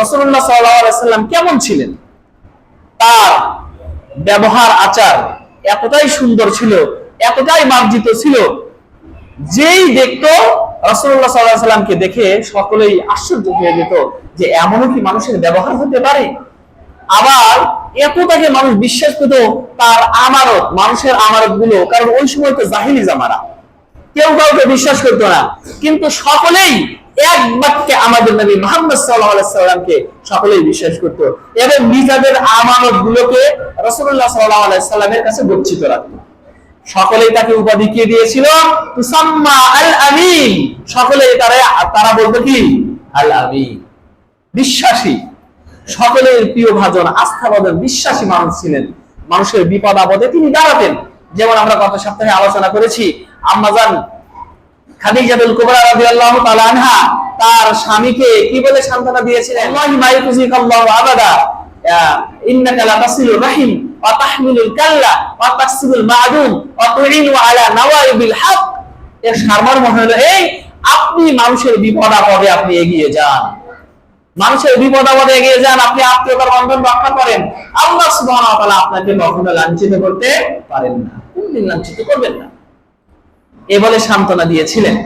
রসুল্লাহ সাল্লাম কেমন ছিলেন? তার ব্যবহার, আচার এতটাই সুন্দর ছিল, এতটাই মার্জিত ছিল, যেই দেখতো রসুল্লাহ সাল্লাহ সাল্লামকে দেখে সকলেই আশ্চর্য হয়ে যেত যে এমনও কি মানুষের ব্যবহার হতে পারে? আবার এত তাকে মানুষ বিশ্বাস পেত তার আমানত, মানুষের আমানতগুলো কারণ ওই সময় তো জাহিলি জামারা কেউ কাউকে বিশ্বাস করতো না। কিন্তু সকলেই এক আমাদের নবী মোহাম্মদ সাল্লাহামকে সকলেই বিশ্বাস করত। এবং নিজেদের আমানত গুলোকে রসুল্লাহ সাল্লামের কাছে গচ্ছিত রাখতো। সকলেই তাকে উপাধি কে দিয়েছিল? তারা তারা বলতো কি? আল আমিন বিশ্বাসী। সকলের প্রিয় ভাজন বিশ্বাসী মানুষ ছিলেন। মানুষের বিপদ আপদে তিনি দাঁড়াতেন। যেমন আমরা গত সপ্তাহে আলোচনা করেছি, আম্মাজান খাদিজাতুল কুবরা রাদিয়াল্লাহু তাআলা আনহা, তার স্বামীকে কি বলে সান্ত্বনা দিয়েছিলেন? আল্লাহি আবাদা ইন্নাকা লা তাসিলুর রাহিম, ওয়া তাহমিলুল কাল্লা, ওয়া তাকসিবুল মা'দুম, ওয়া তুইনু আলা নাওয়াইবিল হক। এর হলো, এই, আপনি মানুষের বিপদ আপদে আপনি এগিয়ে যান। মানুষের বিপদ আপদে এগিয়ে যান, আপনি আত্মীয়তার বন্ধন রক্ষা করেন। আল্লাহ সুবহানাহু ওয়া তাআলা আপনাকে কখনো লাঞ্ছিত করতে পারেন না। কোনদিন লাঞ্ছিত করবেন না। এ বলে সান্ত্বনা দিয়েছিলেন।